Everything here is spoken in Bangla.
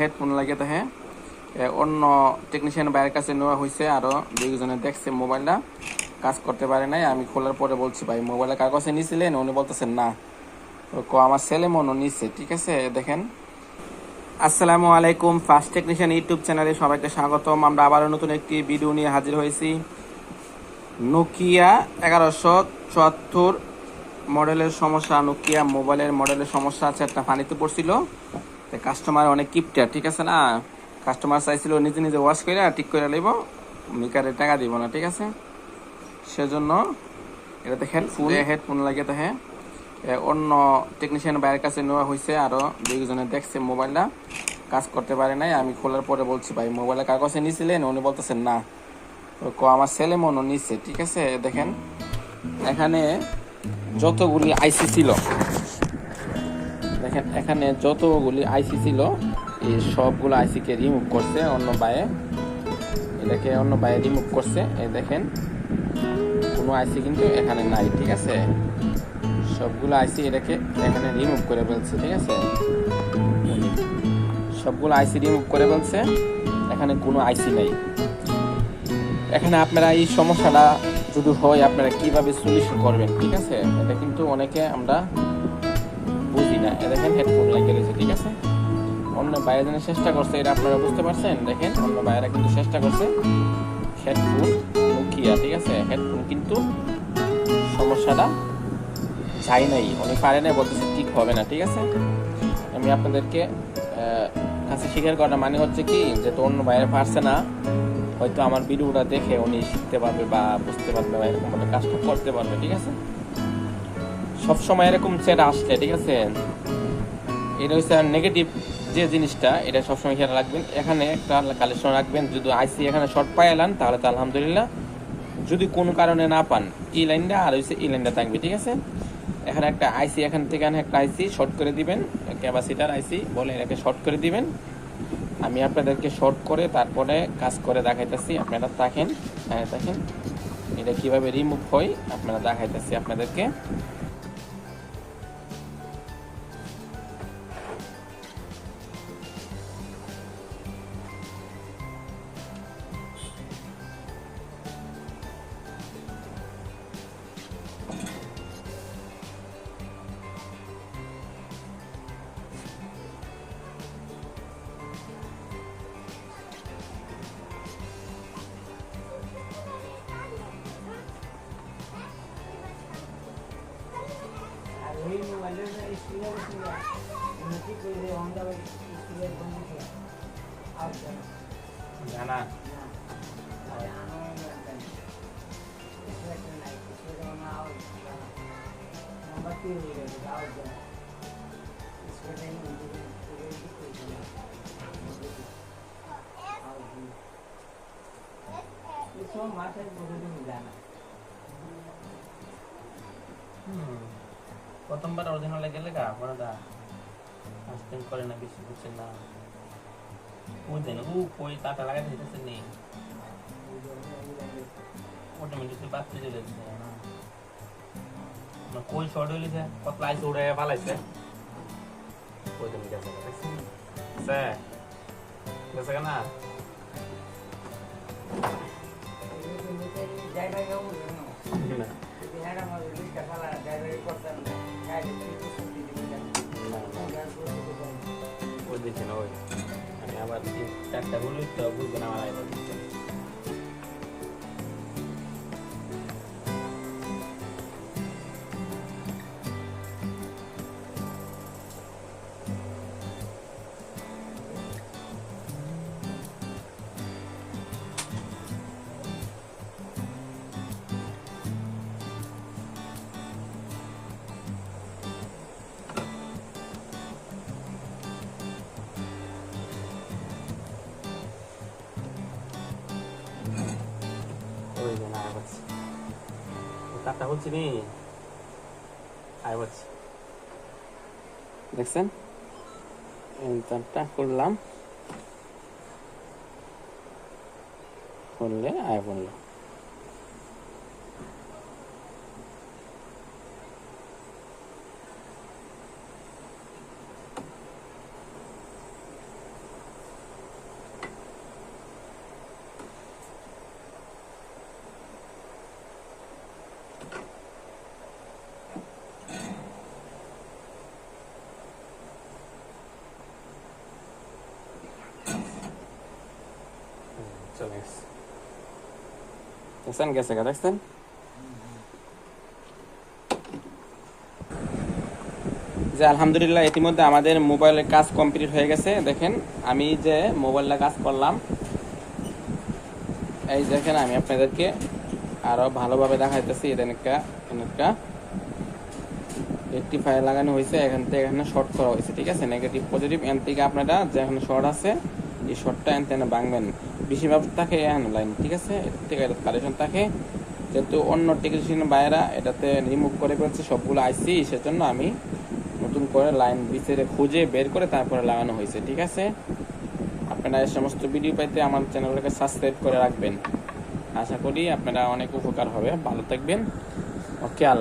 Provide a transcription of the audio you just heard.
হেডফোন লাগে তো হ্যাঁ অন্য টেকনিশিয়ান বাইরের কাছে নেওয়া হয়েছে আরও, দুইজনে দেখছে মোবাইলটা, কাজ করতে পারে নাই। আমি খোলার পরে বলছি, ভাই মোবাইলটা কার কাছে নিয়েছিলেন উনি বলতেছেন না। ক আমার ছেলে মনও নিচ্ছে ঠিক আছে, দেখেন। আসসালামু আলাইকুম ফার্স্ট টেকনিশিয়ান ইউটিউব চ্যানেলে সবাইকে স্বাগতম। আমরা আবারও নতুন একটি ভিডিও নিয়ে হাজির হয়েছি। নোকিয়া এগারোশো চুয়াত্তর মডেলের সমস্যা নোকিয়া মোবাইলের মডেলের সমস্যা আছে, একটা পানিতে পড়ছিল। তো কাস্টমার অনেক কিপটা ঠিক আছে না? কাস্টমার চাইছিল নিজে নিজে ওয়াশ করে ঠিক করে লইব মিকারে টাকা দিব না ঠিক আছে? সেজন্য এটাতে হেডফোন হেডফোন লাগে তো হ্যাঁ এ, অন্য টেকনিশিয়ান বাইরের কাছে নেওয়া হয়েছে আরও দুইজনে দেখছে মোবাইলটা কাজ করতে পারে নাই। আমি খোলার পরে বলছি ভাই মোবাইলটা কার কাছে নিয়েছিলেন উনি বলতেছেন না। ক আমার ছেলে মনও নিচ্ছে ঠিক আছে? দেখেন এখানে যতগুলি আইসি ছিল দেখেন এখানে যতগুলি আইসি ছিল, এই সবগুলো আইসিকে রিমুভ করছে অন্য বায়ে। এটাকে অন্য বায়ে রিমুভ করছে। এই দেখেন, কোনো আইসি কিন্তু এখানে নাই, ঠিক আছে? সবগুলো আইসি এটাকে এখানে রিমুভ করে ফেলছে, ঠিক আছে? সবগুলো আইসি রিমুভ করে ফেলছে, এখানে কোনো আইসি নেই। এখানে আপনারা এই সমস্যাটা যদি হয়, আপনারা কীভাবে সলিউশন করবেন, ঠিক আছে? এটা কিন্তু অনেকে আমরা না দেখেন হেডফোন লাগিয়ে রয়েছে, ঠিক আছে? অন্য বাইরে জন্য চেষ্টা করছে, এটা আপনারা বুঝতে পারছেন? দেখেন, অন্য বাইরে কিন্তু চেষ্টা করছে। হেডফোন মুখিয়া ঠিক আছে? হেডফোন কিন্তু সমস্যাটা যাই নাই। উনি পারে না বলতেছে ঠিক হবে না, ঠিক আছে? আমি আপনাদেরকে কাছে স্বীকার করার মানে হচ্ছে কি, যে তো অন্য বাইরে পারছে না, হয়তো আমার ভিডিওটা দেখে উনি শিখতে পারবে বা বুঝতে পারবে বা এরকম কাজটা করতে পারবে, ঠিক আছে? সব সময় এরকম সেট আসলে, ঠিক আছে? এটা হচ্ছে নেগেটিভ যে জিনিসটা, এটা সবসময় খেয়াল রাখবেন। এখানে একটা কালেকশন রাখবেন, যদি আইসি এখানে শর্ট পাই এলান, তাহলে তো আলহামদুলিল্লাহ। যদি কোনো কারণে না পান এই লাইনটা আর হচ্ছে এই লাইনটা থাকবে, ঠিক আছে? এখানে একটা আইসি, এখান থেকে একটা আইসি শর্ট করে দিবেন। ক্যাপাসিটার আইসি বলে এটাকে শর্ট করে দিবেন। আমি আপনাদেরকে শর্ট করে তারপরে কাজ করে দেখাইতেছি, আপনারা দেখেন হ্যাঁ দেখেন এটা কীভাবে রিমুভ হয়, আপনারা দেখাইতেছি আপনাদেরকে। আর ওই মোবাইলের স্পিকার ছিল উন্নতি করে অন্ধা স্পিকার বন্ধ ছিল আউট জানা আর আমার প্রথমবার অরিজিনালে গেলে গা আপনারা আসতেন করে না বেশি বুঝছেন না। বুঝছেন ও কই তাটা লাগাই দিতেছে নেই অটোমেটিকলি বাচ্চা চলে যাচ্ছে না কই শর্ট হইলেছে কত লাইস উড়ে পালাইছে। কই তুমি গেছে সে গেছে। না ড্রাইভার কেউ না। না বিহারা আমার রিক্সা চালা ড্রাইভারি করতাম না ছুটি দিতে ওই দিচ্ছে না ওই। আমি আবার চারটা বলি তো বুঝবে না আমার আইবার তারটা হচ্ছে নি আইবার দেখছেন? তারটা করলাম করলে আয় বলল চলে গেছে দেখছেন গেছে গা দেখছেন যে আলহামদুলিল্লাহ, ইতিমধ্যে আমাদের মোবাইলের কাজ কমপ্লিট হয়ে গেছে। দেখেন, আমি যে মোবাইলটা কাজ করলাম, এই দেখেন আমি আপনাদেরকে আরও ভালোভাবে দেখাইতেছি। এটা একটা একটা রেক্টিফায়ার লাগানো হয়েছে, এখান থেকে এখানে শর্ট করা হয়েছে, ঠিক আছে? নেগেটিভ পজিটিভ এন থেকে আপনারা যেখানে শর্ট আছে, এই শর্টটা এন থেকে ভাঙবেন। বেশিরভাগ থাকে এখানে লাইন ঠিক আছে? থেকে কালেকশন থাকে। যেহেতু অন্য টেকনিশিয়ান বাইরা এটাতে রিমুভ করে ফেলছে সবগুলো আইসি সেজন্য আমি নতুন করে লাইন বিচেরে খুঁজে বের করে তারপরে লাগানো হয়েছে, ঠিক আছে? আপনারা এই সমস্ত ভিডিও পাইতে আমার চ্যানেলটাকে সাবস্ক্রাইব করে রাখবেন। আশা করি আপনারা অনেক উপকার হবে। ভালো থাকবেন। ওকে, আল্লাহ